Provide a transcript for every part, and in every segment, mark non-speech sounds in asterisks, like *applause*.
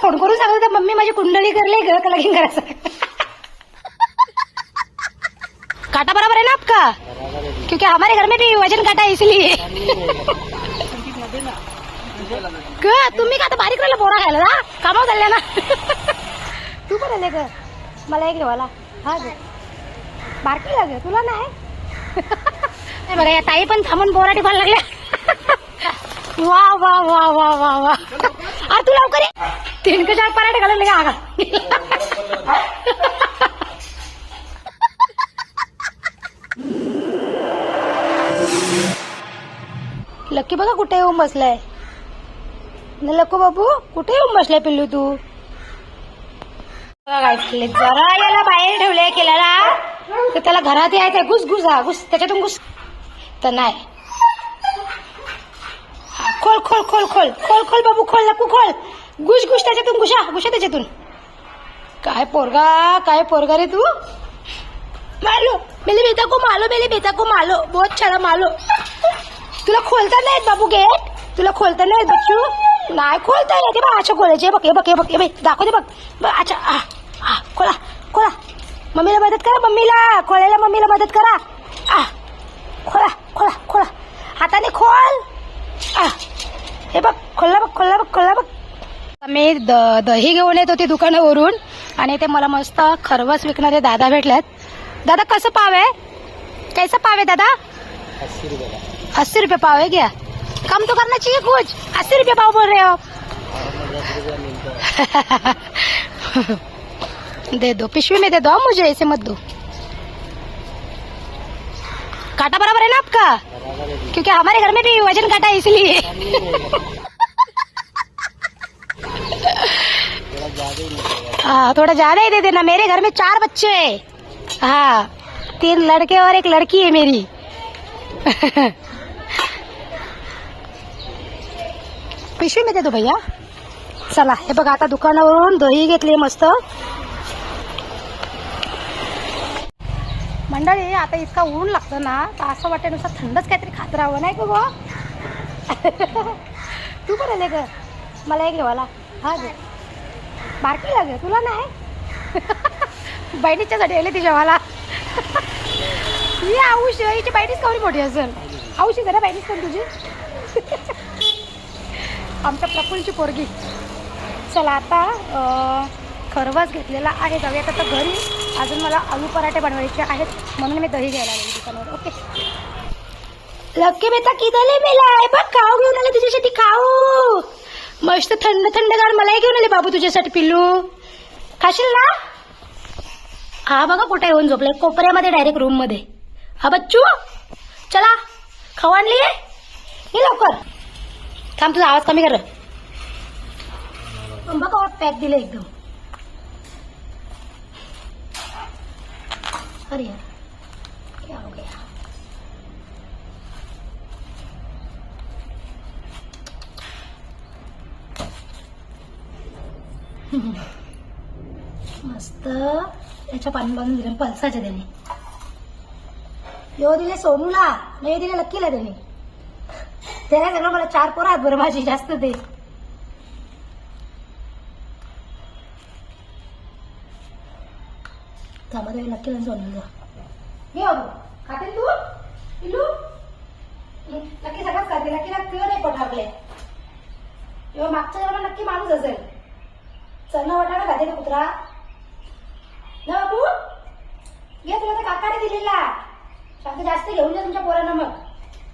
Phone करून सांगत होता मम्मी माझी कुंडली करले ग का लगीन करायचं काटा बराबर है ना आपका? क्योंकि हमारे घर में भी वजन काटा है इसलिए। ग तुम्ही का आता बारीक राहिला बोरा खायला ना कामावर चालल्या ना? तू पण आले ग. मला एक घेवाला हा ग. बारकी लाग तुला नाही? हे बघा या ताई पण थांबून बोराटी टिपायला लागल्या. वा वा वा वा वा वा. अरे तू लवकर ये. तीन का चार पराठे घालून आगा लक्की बघा कुठे येऊन बसलाय लक्को बाबू कुठे येऊन बसलाय पिल्लू तू जरा याला बाहेर ठेवलंय केल्याला तर त्याला घरात यायचंय घुस घुस हा घुस त्याच्यातून घुस तर नाही हा, खोल खोल खोल खोल खोल खोल बाबू खोल लपू खोल घुस घुस त्याच्यातून घुसा घुसा त्याच्यातून. काय पोरगा काय पोरगा रे तू? मालो मेले बेता को मालो मेले बेटा को मालो बहुत छान मालो. तुला खोलता नाही येत बाबू गेट? तुला खोलता नाही बच्चू? नाही खोलता येते. बघ अच्छा खोलायचे बघ हे बघ हे बघ हे बघ दाखवते बघ. बघ, अच्छा आ, हा खोला खोला. मम्मीला मदत करा मम्मीला. खोळायला मम्मीला मदत करा. आ खोला खोला खोला. हाताने खोल. आ, हे बघ खोलला बघ खोलला बघ खोलला बघ. मी द- दही घेऊन येत होते दुकानावरून आणि ते मला मस्त खरवस विकणारे दादा भेटल्यात दादा कसं पाव आहे कैसा पाव आहे दादा अस्सी रुपये पाव है क्या कम तो करना चाहिए कुछ अस्सी रुपये पाव बोल रहे हो दे दो पिशवी में दे दो मुझे ऐसे मत दो काटा बराबर है ना आपका क्योंकि हमारे घर में भी वजन काटा है इसलिए हाँ थोड़ा ज्यादा ही दे देना। मेरे घर में चार बच्चे हैं। हाँ तीन लड़के और एक लड़की है मेरी। *laughs* पिशवी में दे दो भैया। चला हे बघा आता दुकानावरून दही घेतली मस्त। मंडळी आता इतका ऊन लागतं ना तर असं वाटतं नुसतं थंडच काहीतरी खात राहावं नाही का बुवा? *laughs* तू पण आले ग मला एक घेवाला हा घे बारकीला घे तुला नाही? *laughs* बहिणीच्यासाठी आले ती जेवाला ही *laughs* आऊश हिची बहिणीच कवरी मोठी असेल आऊशी जरा बहिणीच पण तुझी. *laughs* आमच्या प्रफुलची पोरगी. चला आता अं, घेतलेला आहे. जाऊयात आता घरी. अजून मला आलू पराठे बनवायचे आहेत. म्हणून मी दही घ्यायला आले दुकानावर. ओके. लक्की बेता किदले मेला आहे. बघ खाऊ घेऊन आले तुझ्यासाठी. खाऊ. मस्त थंड थंडगार मलाही घेऊन आले बाबू तुझ्यासाठी पिल्लू. खाशील ना? हा बघा कुठे येऊन झोपले कोपऱ्यामध्ये डायरेक्ट रूममध्ये. हा बच्चू चला खाऊ आणली ये लवकर. थांब तुझा आवाज कमी कर. बघा पॅक दिलं एकदम. अरे यार क्या हो गया मस्त याच्या पाणी बांधून दिलं पल्साच्या त्याने. यो दिले सोनूला नाही दिले लक्कीला त्याने. त्याला सगळं मला चार पोरं आहेत बरं माझी जास्त ते. त्यामध्ये लक्कीला सोनूला. हे अगो खाते तू? इलू लक्की सगळंच खाते लक्कीला किंवा नाही पोट किंवा मागच्या जन्माला नक्की माणूस असेल. चणा वाटाणा खाते का कुत्रा? ये तुला तर काकाने दिलेला. शांत जास्त घेऊन जा तुमच्या पोरांना मग.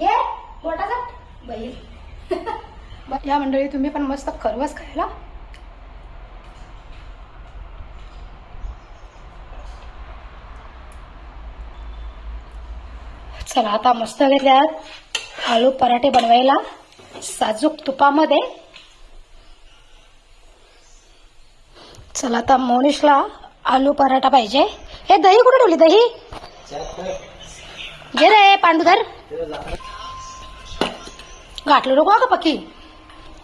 ये मोठाचा बैल *laughs* या मंडळी तुम्ही पण मस्त खरवस खायला. चला आता मस्त घेतल्यात आलू पराठे बनवायला. साजूक तुपामध्ये. चला आता मोनिशला आलू पराठा पाहिजे. हे दही कुठे ठेवली दही? घे रे पांडुधर. गाठलो नको का पक्की?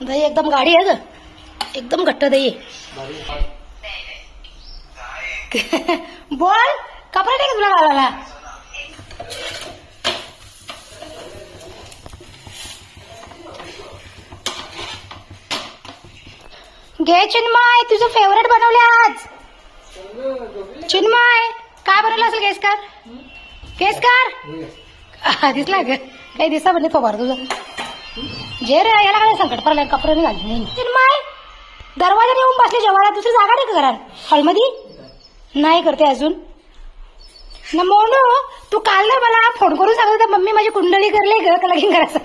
दही एकदम गाडी आहे ग. एकदम घट्ट दही. *laughs* बोल कपडे नाही का तुला घालायला. घे चिन्मय तुझं फेवरेट बनवले आज. चिन्मय. काय बनवलं असेल गेस कर कर दिसला ग काही दिसा म्हणजे तो भर तुझा जे रे याला काय संकट पडलं कपडे नाही नाही चिन्मय दरवाजा येऊन बसले जेवायला दुसरी जागा नाही का घरात? हॉलमध्ये नाही करते अजून. ना मोनो तू काल ना मला फोन करून सांगत होता मम्मी माझी कुंडली करले ग का लगीन करायचं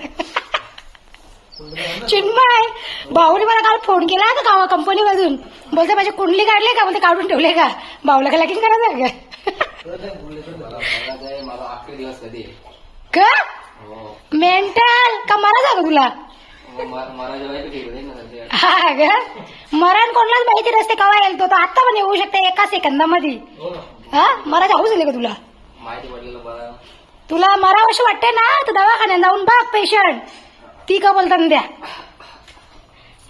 चिन्मय भाऊने मला काल फोन केला तर गावा कंपनी मधून. बोलते माझी कुंडली काढली का? बोलते काढून ठेवले का? भाऊला का लगीन करायचं का का? हो. मेंटल? का मला सांग तुला? सध्या. हा ग मरण कोणालाच माहिती नसते कवा येईल तो तो आता पण येऊ शकते एका सेकंदामध्ये. हो. हा? मला जाऊ झाले का तुला? तुला मरावशी वाटते ना तर दवाखान्यात जाऊन बघ पेशंट ती का बोलतात द्या.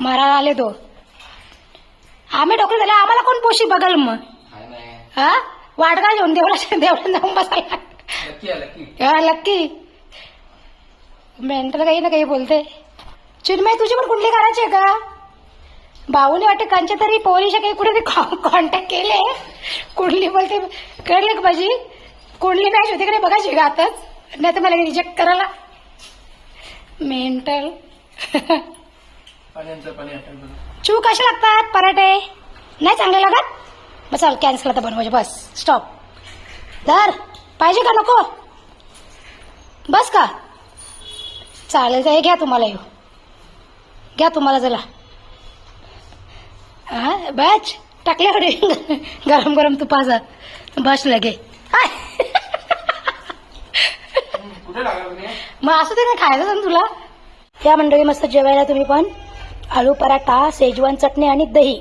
मरायला आले तो. आम्ही डॉक्टर झाले आम्हाला कोण पोशी बघल मग? हा? वाटगा घेऊन देवळा देवळा जाऊन बसायला. लक्की मेंटल काही ना काही बोलते. चिन्मय तुझी पण कुंडली करायची आहे का? भाऊने वाटते कंच्या तरी पोरीच्या काही कुठे कॉन्टॅक्ट केले. कुंडली बोलते कळले का माझी कुंडली मॅच होती का नाही? बघायची का आताच? नाही तर मला रिजेक्ट करायला. मेंटल चू कसे लागतात? पराठे. नाही चांगले लागत? चाल कॅन्सल आता बनवायचे बस. स्टॉप धर. पाहिजे का नको? बस का? चालेल हे घ्या तुम्हाला येऊ घ्या तुम्हाला जरा. हा? बच टाकले होते गरम गरम तुपाचा. बस लगे. मग असं ते ना तुला? त्या मंडळी मस्त जेवायला तुम्ही पण. आलू पराठा सेजवान चटणी आणि दही.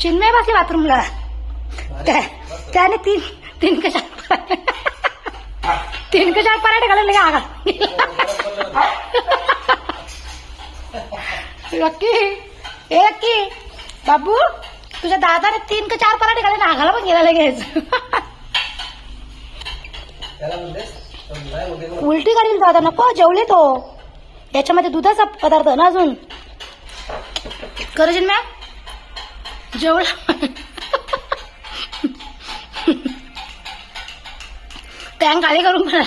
चिन्मय बसले बाथरूमला. त्या- त्याने तीन तीन का चार तीन का चार पराठे घालून लगे आगा. लक्की ए लक्की बाबू तुझ्या दादाने तीन का चार पराठे घालून आगाला पण गेला लगेच. उलटी करील दादा नको जेवले तो. याच्यामध्ये दुधाचा पदार्थ ना अजून. खरं मॅ जेवला टँक आले करून पण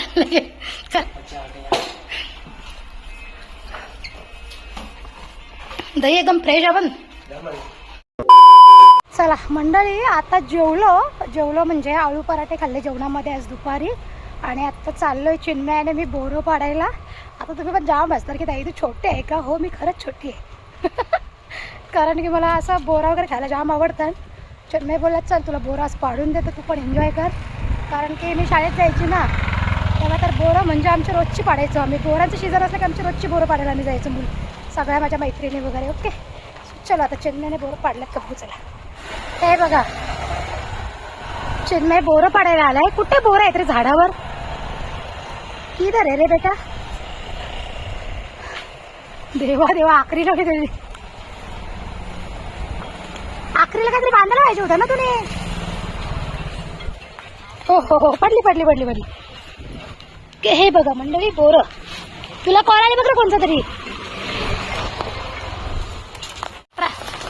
दही एकदम फ्रेश आपण चला मंडळी आता जेवलो. जेवलो म्हणजे आळू पराठे खाल्ले जेवणामध्ये आज दुपारी. आणि आता चाललोय चिन्मयाने मी बोरं पाडायला. आता तुम्ही पण जाम असणार की ताई तू छोटे आहे का? हो मी खरंच छोटी आहे. कारण की मला असं बोरा वगैरे खायला जाम आवडतात. चिन्मय बोलत चल तुला बोरा असं पाडून देतो तू पण एन्जॉय कर. कारण की मी शाळेत जायची ना तेव्हा तर बोरं म्हणजे आमची रोजची पाडायचो आम्ही. बोरांचं सीझन असलं की आमची रोजची बोरं पाडायला आम्ही जायचं मुलं. सगळ्या माझ्या मैत्रिणी वगैरे ओके चलो आता चिन्मयने बोरं पाडल्यात कपू चला. हे बघा. चिन्मय बोरं पाडायला आलाय. कुठे बोरं आहेत रे झाडावर? किधर आहे रे बेटा? देवा देवा आखरी नव्हती तुझी आखरीला काहीतरी बांधायला पाहिजे होतं ना तुने? हो हो हो पडली पडली पडली पडली. के हे बघा मंडळी बोर. तुला कॉल आले बघ रे कोणतं तरी.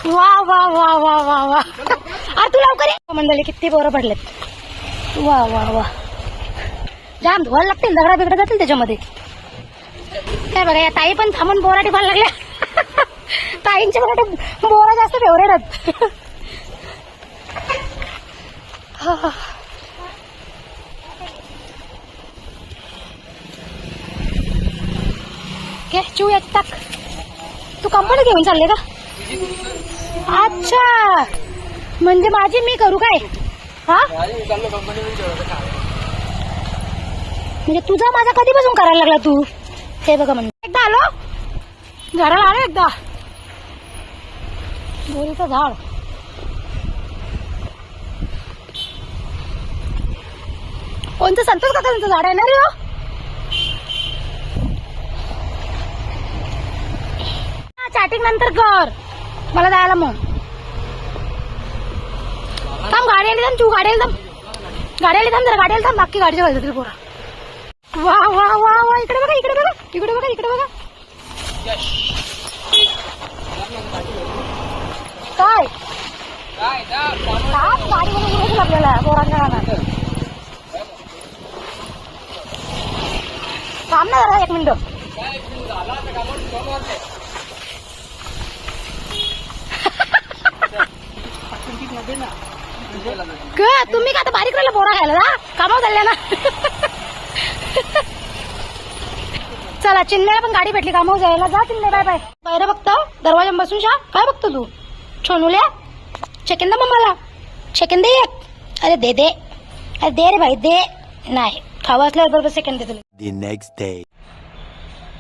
वा वा वा वा वा वा. अरे तू लवकर मंडळी किती बोरं पडलेत. वा वा वा. जाम धुवायला लागतील दगडा बिगडा जातील त्याच्यामध्ये. काय बघा या ताई पण थांबून बोरा टिपायला लागल्या. ताईंचे मला बोरा जास्त फेवरेट आहेत. हा, हा. घे चिव टाक. तू कंपनी घेऊन चालले का? अच्छा. म्हणजे माझी मी करू काय? हा? म्हणजे तुझा माझा कधीपासून करायला लागला तू? हे बघा म्हणजे. एकदा आलो. घराला आलो एकदा. बोरीचं झाड. कोणतं संतोष त्यांचं झाड आहे ना रे हो? चॅटिंग नंतर कर. मला जायला मग. थांब गाडी आली थांब तू गाडी आली थांब. गाडी आली थांब जरा गाडी आली थांब. बाकी गाडीच्या घालतात पोरा. वा वा वा वा इकडे बघा इकडे बघा इकडे बघा इकडे बघा. काय? काय जा, काय गाडीमध्ये उडवायचं आपल्याला पोरांच्या रानात. थांब ना जरा एक मिनिट. ग तुम्ही का आता बारीक राहिला पोरा खायला? ना कामावर चालल्या ना. चला चिन्नेला पण गाडी भेटली कामावर जायला. जा चिन्ने बाय बाय. बाहेर बघतो दरवाजा बसून शा काय बघतो तू? छोनुल्या सेकंद मम्माला सेकंद दे. अरे दे दे. अरे दे रे भाई दे. नाही खावं असल्यावर बरोबर सेकंड देतो The next day.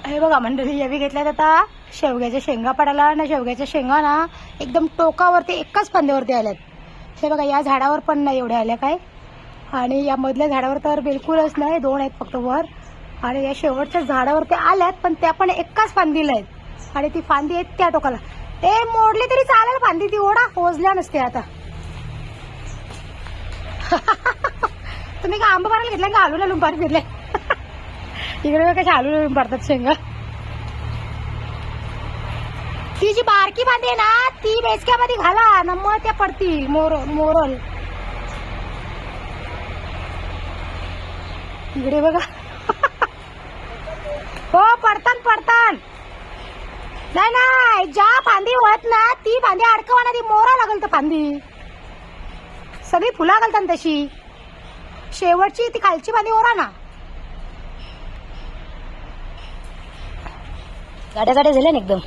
हे बघा मंडळी यावी घेतल्यात आता. शेवग्याच्या शेंगा पडायला ना शेवग्याच्या शेंगा ना एकदम टोकावरती एकाच फांद्यावरती आल्यात. हे बघा या झाडावर पण नाही एवढ्या आल्या काय? आणि या मधल्या झाडावर तर बिलकुलच नाही दोन आहेत फक्त वर. आणि या शेवटच्या झाडावरती आल्यात पण त्या पण एकाच फांदीला आहेत. आणि ती फांदी आहेत त्या टोकाला. ते मोडली तरी चालेल बांधी ती ओढा पोचल्या नसते आता. *laughs* तुम्ही का आंबा भरायला घेतला का आलू लालून फिरले? *laughs* इकडे कशा आलू लालून पडतात शेंगा. ती जी बारकी बांधी आहे ना ती बेचक्यामध्ये घाला ना मग त्या पडतील मोर मोरल. इकडे बघा. *laughs* हो पडतान पडतान. नाही नाही ज्या फांदी होत ना ती फांदी अडकवाना ती मोरा लागल तर फांदी. सगळी फुला घालतात तशी. शेवटची ती खालची फांदी ओरा ना. गाड्या गाड्या झाल्या ना एकदम.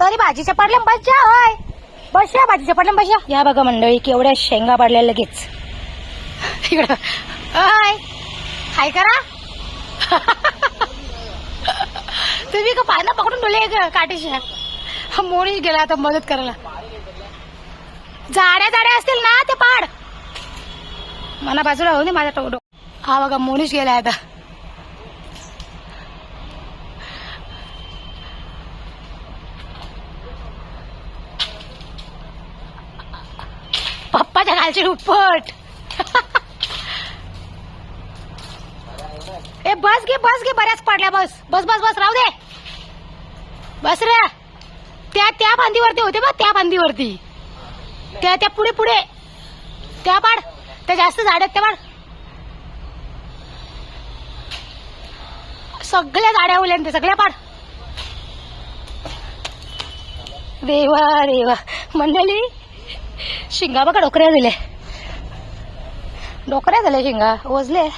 तरी भाजीच्या पडल्या बस जा होय. बस या भाजीच्या पडल्या बस या या बघा मंडळी केवढ्या शेंगा पडल्या लगेच. इकडं. होय. हाय करा. तुम्ही का पानं पकडून ठेवले का काठीच्या मोळीच गेला आता मदत करायला. जाड्या जाड्या असतील ना ते पाड. मना बाजूला होऊ दे माझा टोडो हा बघा मोनीच गेलाय आता. पप्पाच्या खालची उपट *laughs* ए बस घे बस घे बऱ्याच पडल्या बस. बस बस बस राहू दे. बस रे. त्या त्या बांधीवरती होते बघ त्या बांधीवरती त्या त्या पुढे पुढे. त्या पाड. त्या जास्त झाड आहेत त्या पाड. सगळ्या झाड्या उल्या ते सगळ्या पाड. देवा देवा मंडळी शिंगा बघा डोकऱ्या झाल्या. डोकऱ्या झाल्या शिंगा ओजले